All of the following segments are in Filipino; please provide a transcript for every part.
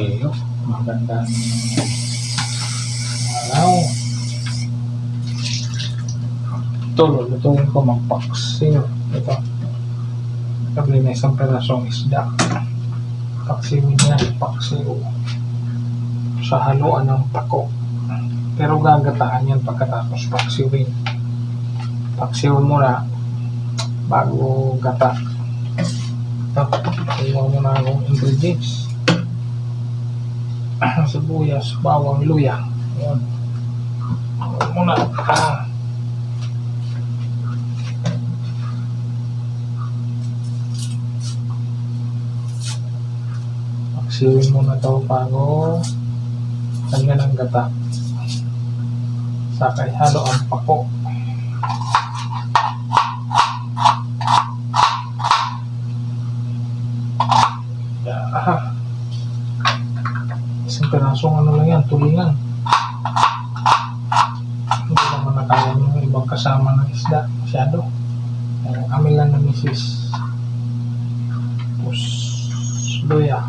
Ayo, magandang araw. Ito, lulutuin ko magpaksiw. Ito. Kabili na isang perasong isda. Paksiwin niya, paksiw. Sa haluan ng pako. Pero gagataan yan pagkatapos paksiwin. Paksiw muna bago gata. Ito, iwan mo na akong ingredients. Sibuyas, bawang, luya. Ayan. Muna. Ah. Paksiwin muna ito bago lagyan ng gata. Saka ihalo ang pako. Yeah. Isang pirasong ano lang yan, tulingan. Hindi naman nakaya yung ibang kasama ng isda. Masyado. Kaya kami lang ng misis. Tapos, luya.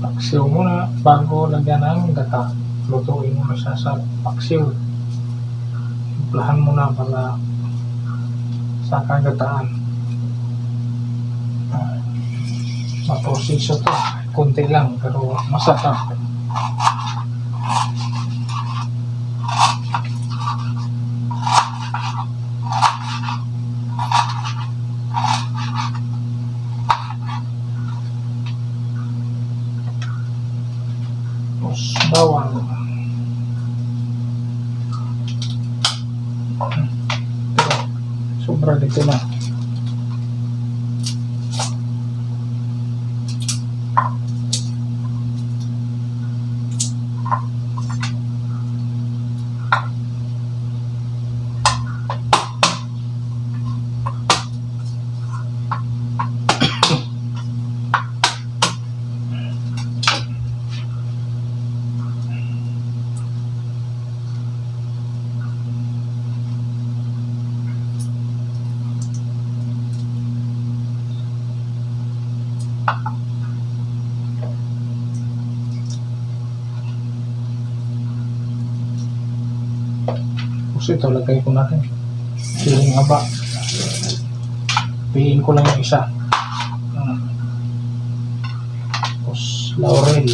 Paksiw muna bago lagyan ng gata. Lutuin mo na siya sa paksiw. Timplahan mo na para sa kagataan. Maproseso to. Kunti lang pero masarap. Tapos bawang. Pero, sobra dito na. Tapos ito, lagay ko natin. Siling haba. Piliin ko lang yung isa. Hmm. Tapos laurel.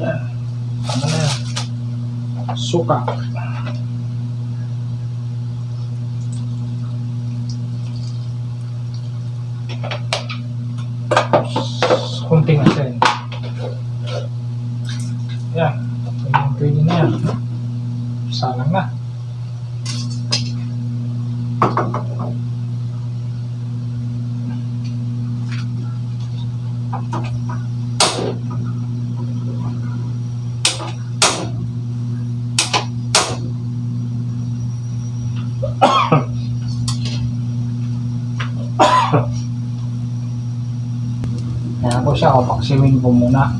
Yan. Ano na yan? Suka. Tapos, Kunting asin. Yan. Pwede, pwede na yan. Salang na. Kaya ko siya, paksiwin ko muna.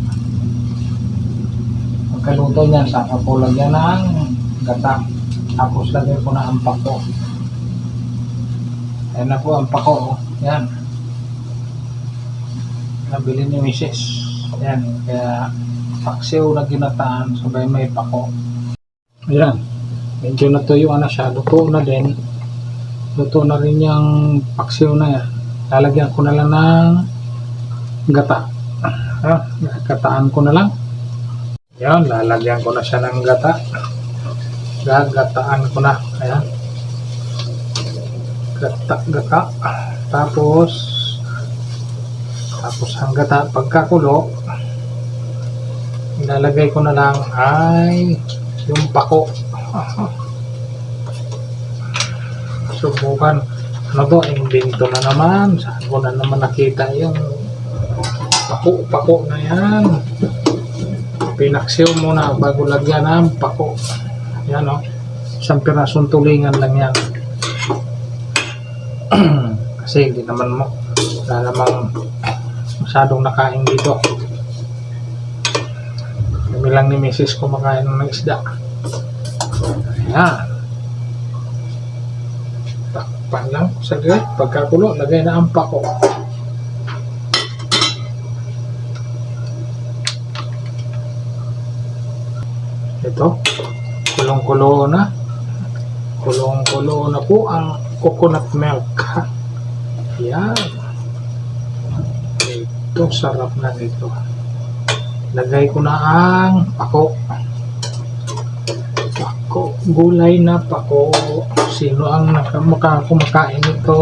Pagkaluto niya, saka ko lagyan ng gata. Tapos lagay ko na ang pako. Ayan na po ang pako. Oh. Yan. Nabili ni Mrs. Yan. Kaya paksiw na ginataan sabay may pako. Ayan. Medyo natuyuan na siya. Luto na din. Luto na rin yung paksiw na yan. Lalagyan ko na lang ng gata. Ah, gataan ko na lang. Yan, lalagyan ko na siya ng gata. Gagataan ko na. Ayan. Gata. Tapos, tapos ang gata, pagkakulo, ilalagay ko na lang ay yung pako. Subukan. Ano to? Invento na naman. Saan ko na naman nakita yung pako-pako na yan. Pinaksiw muna bago lagyan ng pako. Yan o. Isang pirasong tulingan lang yan. Kasi hindi naman mo, wala namang masyadong nakain dito. Kami lang ni Mrs. kumakain ng isda. Ayan. Takpan lang saglit. Pagkakulo, lagay na ang pako. Ito, kulong-kulo na. Kulong-kulo na po ang coconut milk. Yan. Ito, sarap na nito. Lagay ko na ang pako. Pako. Gulay na pako. Sino ang kumakain nito?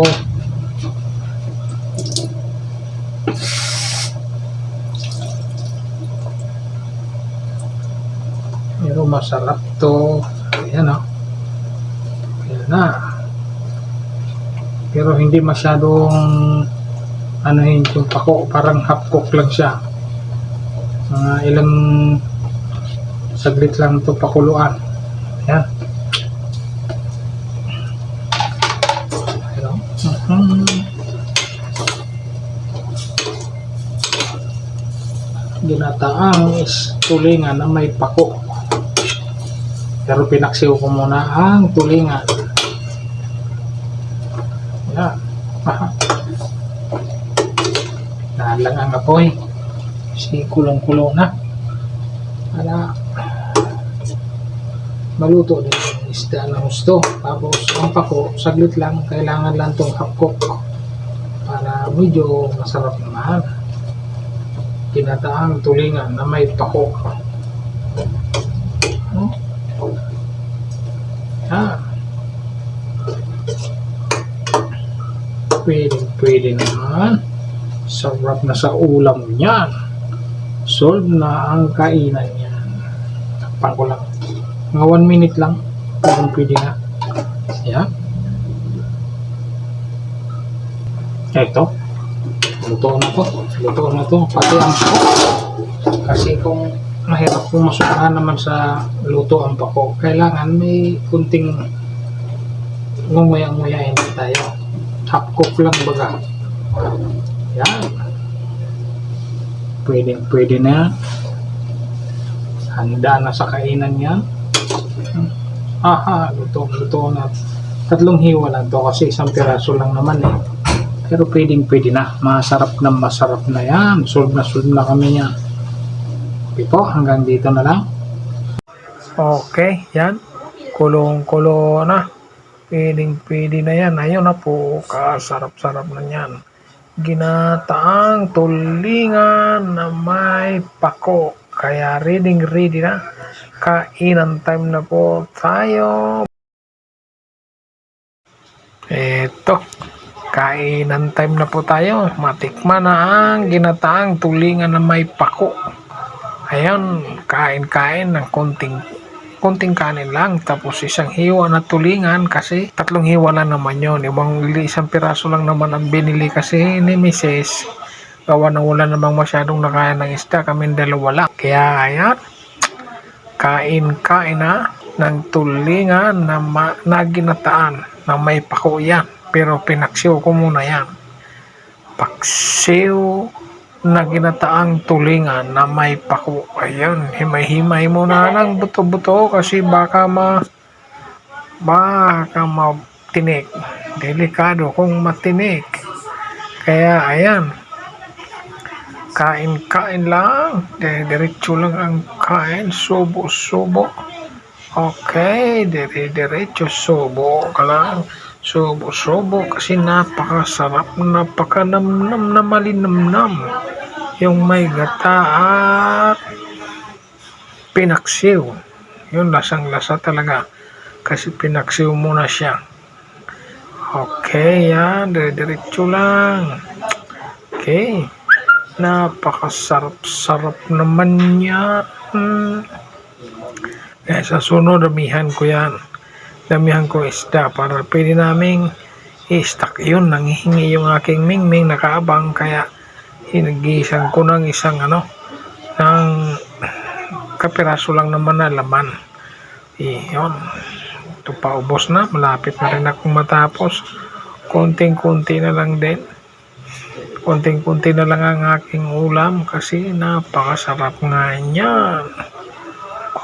Pero masarap to. Ayan o. Ayan na. Pero hindi masyadong ano yun yung pako. Parang half cook lang siya. Mga ilang saglit lang ito pakuluan. Ayan. Mhm. Ginataang is tulingan na may pako. Pero pinaksiw ko muna ang tulingan. Ayan. Apoy. Kasi kulong-kulo na. Para maluto din yung isda ng gusto. Tapos ang pako, saglit lang. Kailangan lang itong half. Para medyo masarap naman. Kinataang tulingan na may pako. Hmm? Ah. Pwede, pwede naman. Sarap na sa ulam niyan. Solve na ang kainan niyan. Takpan ko lang. Mga 1 minute lang. Pwede, pwede na. Yan. Ito. Luto na to. Luto na to. Pati ang pako. Kasi kung mahirap kung masukahan naman sa luto ang pako, kailangan may kunting ngumuyang-nguyain tayo. Half cook lang baga. Yan. Pwede, pwede na. Handa na sa kainan yan. Aha, luto, luto na. Tatlong hiwa lang to kasi isang piraso lang naman eh. Pero pwedeng pwede na. Masarap na masarap na yan. Solve na solve na kami yan. Okay po, hanggang dito na lang. Okay, yan. Kulong-kulo na. Pwedeng pwede na yan. Ayun na po, kasarap-sarap na yan. Ginataang tulingan na may pako. Kaya ready ready na. Kainan time na po tayo. Eto, kainan time na po tayo. Matikman na ang ginataang tulingan na may pako. Ayan, kain-kain ng konting konting kanin lang tapos isang hiwa na tulingan kasi tatlong hiwa lang naman yun. Ibang isang piraso lang naman ang binili kasi ni Mrs. gawa na wala namang masyadong nakain ng isda kami dalawa lang. Kaya ayan. Kain-kain na ng tulingan na, ma- na ginataan na may pako yan. Pero pinaksiw ko muna yan. Paksiw na ginataang tulingan na may pako. Ayan, himay-himay mo na ng buto-buto kasi baka ma baka matinik. Delikado kung matinik. Kaya ayan, kain-kain lang. Diretso lang ang kain. Subo-subo. Okay, dire-diretso subo ka lang. Subo-subo kasi napakasarap, napakanamnam na malinamnam. Yung may gata at pinaksiw. Yun, lasang-lasa talaga. Kasi pinaksiw mo na siya. Okay, yan. Dire-diretso lang. Okay. Napakasarap-sarap naman niya. Hmm. Eh, sa sunod, damihan ko yan. Damihan ko isda para pwede naming i-stack yun. Nanghihingi yung aking mingming nakaabang kaya hinagisan ko ng isang ano ng kapiraso lang naman na laman. Yun. Ito pa na. Malapit na rin akong matapos. konting-kunti na lang din. Konting-kunti na lang ang aking ulam kasi napakasarap nga niyan.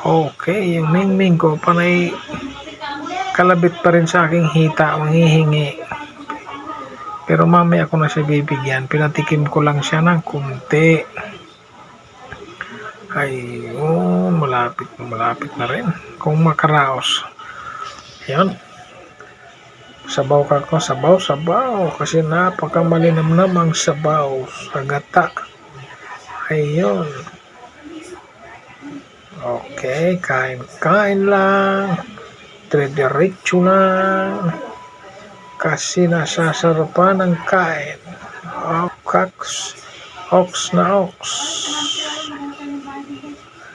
Okay, yung mingming ko panay kalabit pa rin sa aking hita, manghihingi. Pero mamaya ko na siya bibigyan. Pinatikim ko lang siya ng kunti. Ayun, malapit na malapit na rin. Kung makaraos. Yan. Sabaw ka ko, sabaw, sabaw. Kasi napakamalinamnam ang sabaw sa gata. Ayun. Okay, kain-kain lang. Dire-diretso lang. Kasi nasasarapan ng kain. Ox, ox na ox.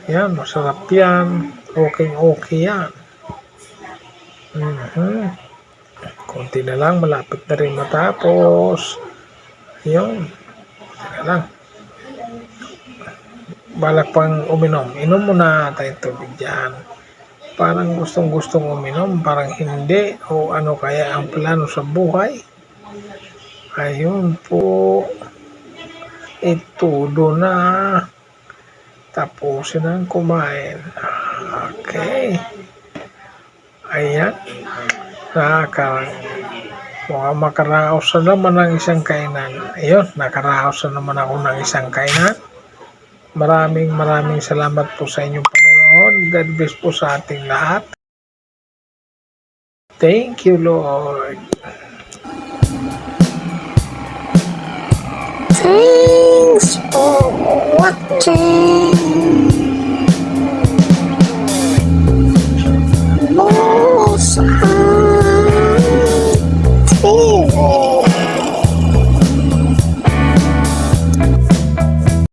Yan, masarap yan. Okay, okay yan. Mhm. Konti na lang, malapit na rin matapos. Yun. Na lang. Balak pang uminom. Inom muna tayo tubig dyan. Parang gustong gustong uminom, parang hindi. O ano kaya ang plano sa buhay? Ayun po. Itudo na. Tapusin ang kumain. Okay. Ayan. Nakaka Mukhang makaraos na naman ng isang kainan. Ayun, nakaraos na naman ako ng isang kainan. Maraming maraming salamat po sa inyong panonood. God bless po sa ating lahat. Thank you, Lord. Thanks for watching. Los